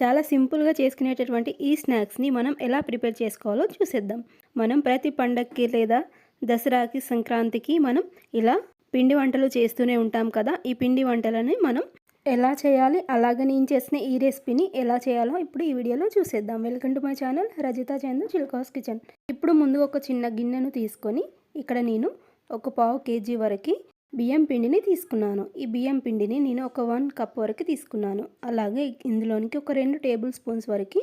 చాలా సింపుల్గా చేసుకునేటటువంటి ఈ స్నాక్స్ని మనం ఎలా ప్రిపేర్ చేసుకోవాలో చూసేద్దాం. మనం ప్రతి పండగకి లేదా దసరాకి సంక్రాంతికి మనం ఇలా పిండి వంటలు చేస్తూనే ఉంటాం కదా. ఈ పిండి వంటలని మనం ఎలా చేయాలి అలాగే నేను చేసిన ఈ రెసిపీని ఎలా చేయాలో ఇప్పుడు ఈ వీడియోలో చూసేద్దాం. Welcome to my channel Rajitha Chandu Chilka's kitchen. ఇప్పుడు ముందు ఒక చిన్న గిన్నెను తీసుకొని ఇక్కడ నేను ఒక పావు కేజీ వరకు బియ్యం పిండిని తీసుకున్నాను. ఈ బియ్యం పిండిని నేను ఒక వన్ కప్ వరకు తీసుకున్నాను. అలాగే ఇందులోనికి ఒక రెండు టేబుల్ స్పూన్స్ వరకు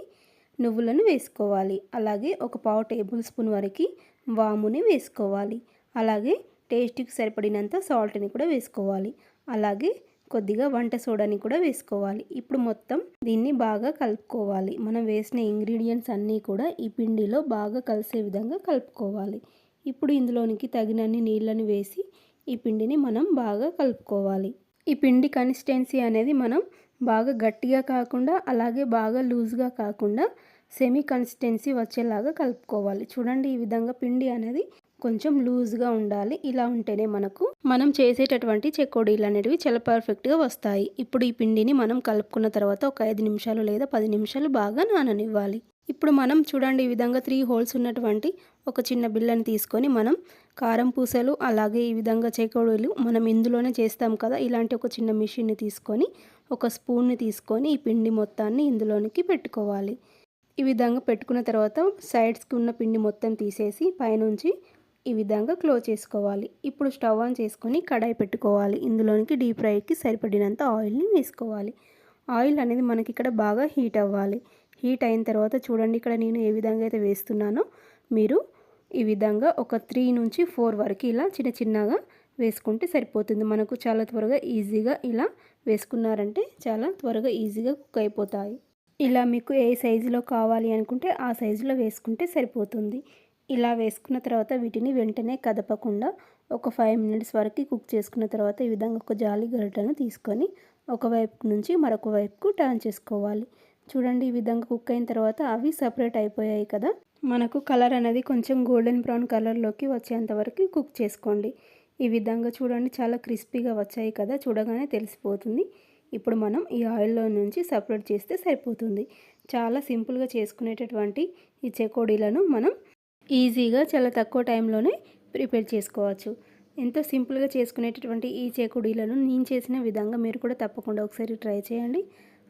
నువ్వులను వేసుకోవాలి. అలాగే ఒక పావు టేబుల్ స్పూన్ వరకు వాముని వేసుకోవాలి. అలాగే టేస్ట్కి సరిపడినంత సాల్ట్ని కూడా వేసుకోవాలి. అలాగే కొద్దిగా వంట సోడాని కూడా వేసుకోవాలి. ఇప్పుడు మొత్తం దీన్ని బాగా కలుపుకోవాలి. మనం వేసిన ఇంగ్రీడియంట్స్ అన్నీ కూడా ఈ పిండిలో బాగా కలిసే విధంగా కలుపుకోవాలి. ఇప్పుడు ఇందులోనికి తగినన్ని నీళ్ళని వేసి ఈ పిండిని మనం బాగా కలుపుకోవాలి. ఈ పిండి కన్సిస్టెన్సీ అనేది మనం బాగా గట్టిగా కాకుండా అలాగే బాగా లూజ్గా కాకుండా సెమీ కన్సిస్టెన్సీ వచ్చేలాగా కలుపుకోవాలి. చూడండి ఈ విధంగా పిండి అనేది కొంచెం లూజ్గా ఉండాలి. ఇలా ఉంటేనే మనకు మనం చేసేటటువంటి చెకోడీలు అనేటివి చాలా పర్ఫెక్ట్గా వస్తాయి. ఇప్పుడు ఈ పిండిని మనం కలుపుకున్న తర్వాత ఒక ఐదు నిమిషాలు లేదా పది నిమిషాలు బాగా నాననివ్వాలి. ఇప్పుడు మనం చూడండి ఈ విధంగా త్రీ హోల్స్ ఉన్నటువంటి ఒక చిన్న బిల్లని తీసుకొని మనం కారం పూసలు అలాగే ఈ విధంగా చేకోడులు మనం ఇందులోనే చేస్తాం కదా ఇలాంటి ఒక చిన్న మిషన్ని తీసుకొని ఒక స్పూన్ని తీసుకొని ఈ పిండి మొత్తాన్ని ఇందులోనికి పెట్టుకోవాలి. ఈ విధంగా పెట్టుకున్న తర్వాత సైడ్స్కి ఉన్న పిండి మొత్తం తీసేసి పైనుంచి ఈ విధంగా క్లోజ్ చేసుకోవాలి. ఇప్పుడు స్టవ్ ఆన్ చేసుకొని కడాయి పెట్టుకోవాలి. ఇందులోనికి డీప్ ఫ్రైకి సరిపడినంత ఆయిల్ని వేసుకోవాలి. ఆయిల్ అనేది మనకి ఇక్కడ బాగా హీట్ అవ్వాలి. హీట్ అయిన తర్వాత చూడండి ఇక్కడ నేను ఏ విధంగా అయితే వేస్తున్నానో మీరు ఈ విధంగా ఒక త్రీ నుంచి ఫోర్ వరకు ఇలా చిన్న చిన్నగా వేసుకుంటే సరిపోతుంది. మనకు చాలా త్వరగా ఈజీగా ఇలా వేసుకున్నారంటే చాలా త్వరగా ఈజీగా కుక్ అయిపోతాయి. ఇలా మీకు ఏ సైజులో కావాలి అనుకుంటే ఆ సైజులో వేసుకుంటే సరిపోతుంది. ఇలా వేసుకున్న తర్వాత వీటిని వెంటనే కదపకుండా ఒక ఫైవ్ మినిట్స్ వరకు కుక్ చేసుకున్న తర్వాత ఈ విధంగా ఒక జాలి గరిటను తీసుకొని ఒకవైపు నుంచి మరొక వైపుకు టర్న్ చేసుకోవాలి. చూడండి ఈ విధంగా కుక్ అయిన తర్వాత అవి సపరేట్ అయిపోయాయి కదా. మనకు కలర్ అనేది కొంచెం గోల్డెన్ బ్రౌన్ కలర్లోకి వచ్చేంత వరకు కుక్ చేసుకోండి. ఈ విధంగా చూడండి చాలా క్రిస్పీగా వచ్చాయి కదా చూడగానే తెలిసిపోతుంది. ఇప్పుడు మనం ఈ ఆయిల్లో నుంచి సపరేట్ చేస్తే సరిపోతుంది. చాలా సింపుల్గా చేసుకునేటటువంటి ఈ చెకోడీలను మనం ఈజీగా చాలా తక్కువ టైంలోనే ప్రిపేర్ చేసుకోవచ్చు. ఎంతో సింపుల్గా చేసుకునేటటువంటి ఈ చెకోడీలను నేను చేసిన విధంగా మీరు కూడా తప్పకుండా ఒకసారి ట్రై చేయండి.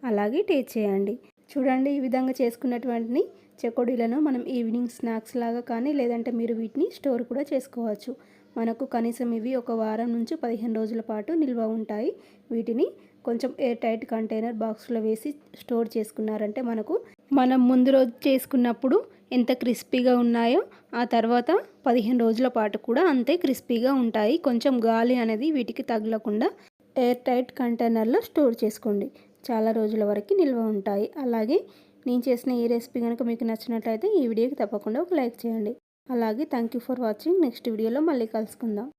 అలాగే టేస్ట్ చేయండి. చూడండి ఈ విధంగా చేసుకున్నటువంటిని చెకోడీలను మనం ఈవినింగ్ స్నాక్స్ లాగా కానీ లేదంటే మీరు వీటిని స్టోర్ కూడా చేసుకోవచ్చు. మనకు కనీసం ఇవి ఒక వారం నుంచి పదిహేను రోజుల పాటు నిల్వ ఉంటాయి. వీటిని కొంచెం ఎయిర్ టైట్ కంటైనర్ బాక్స్లో వేసి స్టోర్ చేసుకున్నారంటే మనకు మనం ముందు రోజు చేసుకున్నప్పుడు ఎంత క్రిస్పీగా ఉన్నాయో ఆ తర్వాత పదిహేను రోజుల పాటు కూడా అంతే క్రిస్పీగా ఉంటాయి. కొంచెం గాలి అనేది వీటికి తగలకుండా ఎయిర్ టైట్ కంటైనర్లో స్టోర్ చేసుకోండి. చాలా రోజుల వరకు నిల్వ ఉంటాయి. అలాగే నేను చేసిన ఈ రెసిపీ కనుక మీకు నచ్చినట్లయితే ఈ వీడియోకి తప్పకుండా ఒక లైక్ చేయండి. అలాగే thank you for watching. Next వీడియోలో మళ్ళీ కలుసుకుందాం.